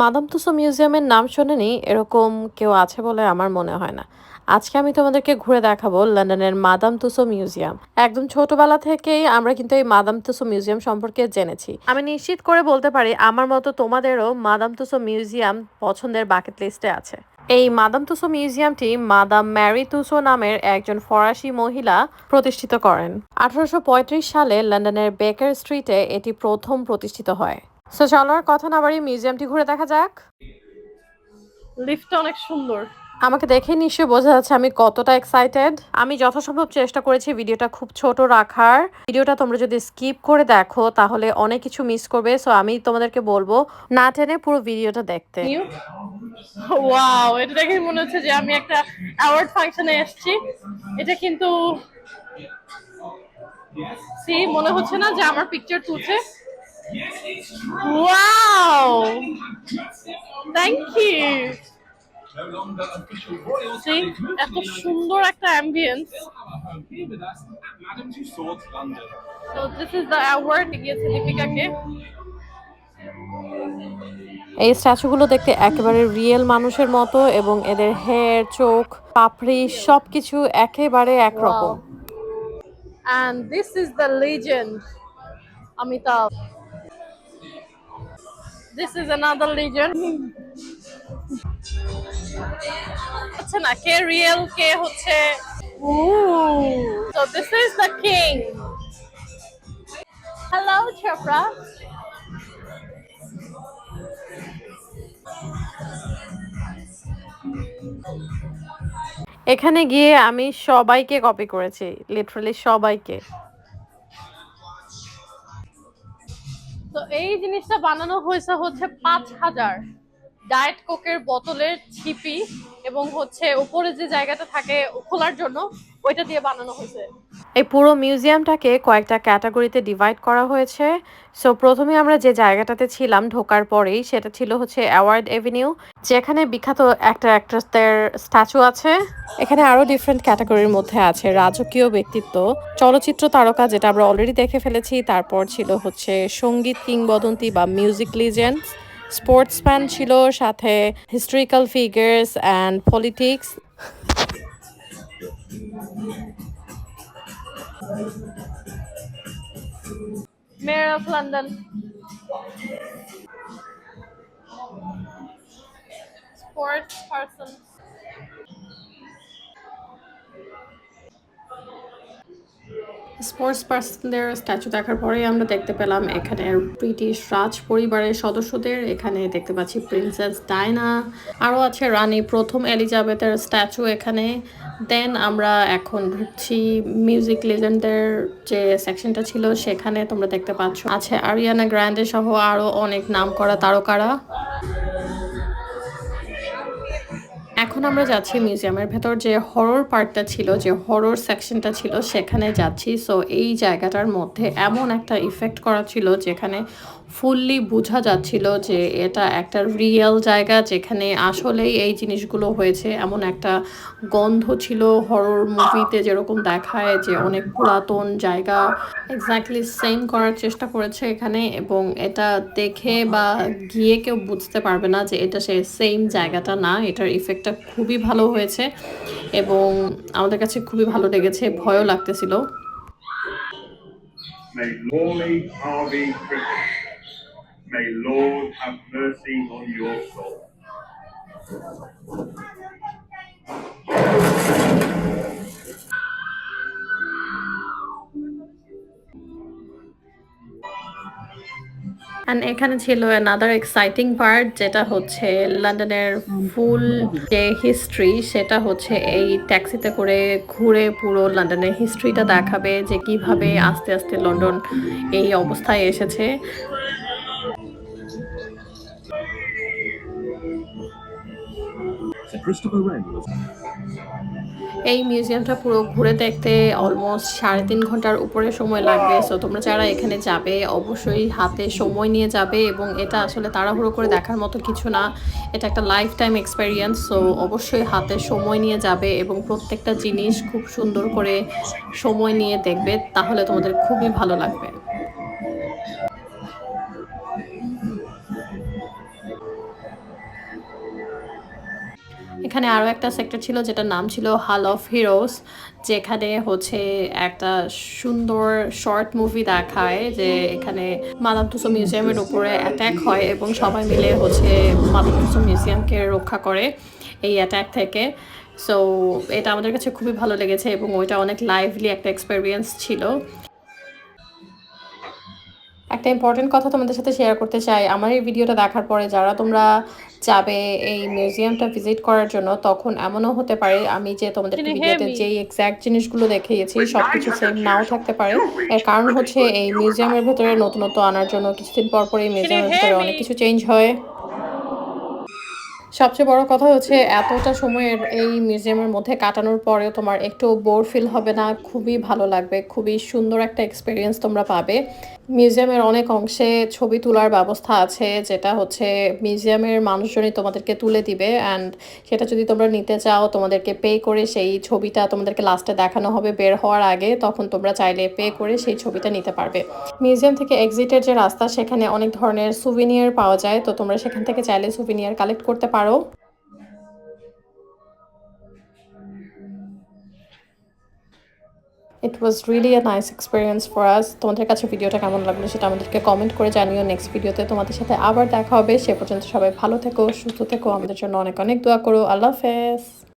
Madame Tussauds মিউজিয়ামের নাম শোনেনি, এরকম কেউ আছে বলে আমার মনে হয় না। আজকে আমি তোমাদেরকে ঘুরে দেখাবো লন্ডনের মাদাম তুসো মিউজিয়াম। একদম ছোটবেলা থেকেই আমরা কিন্তু এই মাদাম তুসো মিউজিয়াম সম্পর্কে জেনেছি। আমি নিশ্চিত করে বলতে পারি, আমার মতো তোমাদেরও মাদাম তুসো মিউজিয়াম পছন্দের বাকেট লিস্টে আছে। এই মাদাম তুসো মিউজিয়ামটি মাদাম ম্যারি তুসো নামের একজন ফরাসি মহিলা প্রতিষ্ঠিত করেন। আঠারোশো পঁয়ত্রিশ সালে লন্ডনের বেকার স্ট্রিটে এটি প্রথম প্রতিষ্ঠিত হয়। সো চলো আর কথা না বাড়ি মিউজিয়ামটি ঘুরে দেখা যাক। লিফটটা অনেক সুন্দর। আমাকে দেখে নিশ্চয়ই বোঝা যাচ্ছে আমি কতটা এক্সাইটেড আমি যথাসম্ভব চেষ্টা করেছি ভিডিওটা খুব ছোট রাখার। ভিডিওটা তোমরা যদি স্কিপ করে দেখো তাহলে অনেক কিছু মিস করবে। সো আমি তোমাদেরকে বলব না টেনে পুরো ভিডিওটা দেখতে। ওয়াও এটা দেখে মনে হচ্ছে যে আমি একটা অ্যাওয়ার্ড ফাংশনে এসেছি। এটা কিন্তু সি মনে হচ্ছে না যে আমার পিকচার তুলছে। Official royal সি এত সুন্দর একটা ambience Here with us at Madame Tussauds, London. তো দিস ইজ দ্য অ্যাওয়ার্ড গিয়েছে দীপিকাকে এই স্ট্যাচুগুলো দেখতে একেবারে রিয়েল মানুষের মতো এবং এদের হেয়ার চোখ পাপড়ি সবকিছু একেবারে একরকম। And this is the legend Amitabh. This is another legend. হচ্ছে না কে রিয়েল কে হচ্ছে So this is the king. Hello, Chopra. এখানে গিয়ে আমি সবাইকে কপি করেছি লিটারালি সবাইকে তো এই জিনিসটা বানানো হয়েছে হচ্ছে পাঁচ হাজার। ডায়েট কোকের বোতলের ছিপি এবং হচ্ছে উপরে যে জায়গাটা থাকে খোলার জন্য, ওইটা দিয়ে বানানো হয়েছে। এই পুরো মিউজিয়ামটাকে কয়েকটা ক্যাটাগরিতে ডিভাইড করা হয়েছে। সো প্রথমে আমরা যে জায়গাটাতে ছিলাম ঢোকার পরেই, সেটা ছিল হচ্ছে অ্যাওয়ার্ড এভিনিউ যেখানে বিখ্যাত একটা অ্যাক্ট্রেসদের স্ট্যাচু আছে। এখানে আরও ডিফারেন্ট ক্যাটাগরির মধ্যে আছে রাজকীয় ব্যক্তিত্ব, চলচ্চিত্র তারকা যেটা আমরা অলরেডি দেখে ফেলেছি, তারপর ছিল হচ্ছে সংগীত কিংবদন্তি বা মিউজিক লিজেন্ডস স্পোর্টসম্যান ছিল সাথে historical figures and politics Mayor of London. Sports person. Sports পার্সনদের statue দেখার পরেই আমরা দেখতে পেলাম এখানে ব্রিটিশ রাজ পরিবারের সদস্যদের। এখানে দেখতে পাচ্ছি প্রিন্সেস ডায়না আরও আছে রানী প্রথম এলিজাবেথের স্ট্যাচু এখানে। দেন আমরা এখন ঢুকছি মিউজিক লেজেন্ডের যে সেকশনটা ছিল, সেখানে তোমরা দেখতে পাচ্ছ। আছে আরিয়ানা গ্র্যান্ডে সহ আরও অনেক নাম করা তারকারা। এখন আমরা যাচ্ছি মিউজিয়ামের ভেতর। যে হরর পার্টটা ছিল, যে হরর সেকশনটা ছিল, সেখানে যাচ্ছি। সো এই জায়গাটার মধ্যে এমন একটা ইফেক্ট করা ছিল, যেখানে ফুললি বোঝা যাচ্ছিল যে এটা একটা রিয়েল জায়গা যেখানে আসলেই এই জিনিসগুলো হয়েছে। এমন একটা গন্ধ ছিল হরর মুভিতে যেরকম দেখায় যে অনেক পুরাতন জায়গা। এক্স্যাক্টলি সেম করার চেষ্টা করেছে এখানে এবং এটা দেখে বা গিয়ে কেউ বুঝতে পারবে না যে এটা সে সেম জায়গাটা না, এটার ইফেক্টটা খুবই ভালো হয়েছে এবং আমাদের কাছে খুবই ভালো লেগেছে, ভয়ও লাগতেছিল। May Lawley Harvey Cricket. May Lord have mercy on your soul. And এখানে ছিল অ্যানাদার এক্সাইটিং পার্ট যেটা হচ্ছে লন্ডনের ফুল যে হিস্ট্রি সেটা হচ্ছে এই ট্যাক্সিতে করে ঘুরে পুরো লন্ডনের হিস্ট্রিটা দেখাবে, যে কীভাবে আস্তে আস্তে লন্ডন এই অবস্থায় এসেছে এই মিউজিয়ামটা পুরো ঘুরে দেখতে অলমোস্ট সাড়ে তিন ঘণ্টার উপরে সময় লাগবে। সো তোমরা যারা এখানে যাবে, অবশ্যই হাতে সময় নিয়ে যাবে এবং এটা আসলে তাড়াহুড়ো করে দেখার মতো কিছু না। এটা একটা লাইফ টাইম এক্সপেরিয়েন্স সো অবশ্যই হাতে সময় নিয়ে যাবে এবং প্রত্যেকটা জিনিস খুব সুন্দর করে সময় নিয়ে দেখবে, তাহলে তোমাদের খুবই ভালো লাগবে। এখানে আরও একটা সেক্টর ছিল যেটার নাম ছিল হাল অফ হিরোস যেখানে হচ্ছে একটা সুন্দর শর্ট মুভি দেখায় যে এখানে মাদাম তুসো মিউজিয়ামের উপরে অ্যাট্যাক হয় এবং সবাই মিলে হচ্ছে মাদাম তুসো মিউজিয়ামকে রক্ষা করে এই অ্যাট্যাক থেকে। সো এটা আমাদের কাছে খুবই ভালো লেগেছে এবং ওইটা অনেক লাইভলি একটা এক্সপেরিয়েন্স ছিল। একটা ইম্পর্টেন্ট কথা তোমাদের সাথে শেয়ার করতে চাই, আমার এই ভিডিওটা দেখার পরে যারা তোমরা যাবে এই মিউজিয়ামটা ভিজিট করার জন্য তখন এমনও হতে পারে আমি যে তোমাদের ভিডিওতে। যেই এক্স্যাক্ট জিনিসগুলো দেখিয়েছি সব কিছু সেম নাও থাকতে পারে। এর কারণ হচ্ছে এই মিউজিয়ামের ভেতরে নতুনত্ব আনার জন্য কিছুদিন পর পর এই মিউজিয়ামের ভেতরে অনেক কিছু চেঞ্জ হয়। সবচেয়ে বড় কথা হচ্ছে এতটা সময়ের এই মিউজিয়ামের মধ্যে কাটানোর পরেও তোমার একটু বোর ফিল হবে না খুবই ভালো লাগবে খুবই সুন্দর একটা এক্সপিরিয়েন্স তোমরা পাবে। মিউজিয়ামের অনেক অংশে ছবি তোলার ব্যবস্থা আছে, যেটা হচ্ছে মিউজিয়ামের মানুষজনই তোমাদেরকে তুলে দিবে অ্যান্ড সেটা যদি তোমরা নিতে চাও, তোমাদেরকে পে করে সেই ছবিটা তোমাদেরকে লাস্টে দেখানো হবে, বের হওয়ার আগে তখন তোমরা চাইলে পে করে সেই ছবিটা নিতে পারবে। মিউজিয়াম থেকে এক্সিটের যে রাস্তা, সেখানে অনেক ধরনের সুভিনিয়ার পাওয়া যায়, তো তোমরা সেখান থেকে চাইলে সুভিনিয়ার কালেক্ট করতে পারো। It was really a nice experience for us তোমাদের কাছে ভিডিওটা কেমন লাগল সেটা আমাদেরকে কমেন্ট করে জানিও। নেক্সট ভিডিওতে তোমাদের সাথে আবার দেখা হবে। সে পর্যন্ত সবাই ভালো থেকো, সুস্থ থেকো। আমাদের জন্য অনেক অনেক দোয়া করো। আল্লাহ হাফেজ।